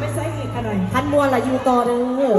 ไปใส่อีกขนาดพันมัวละอยู่ต่อเด้อ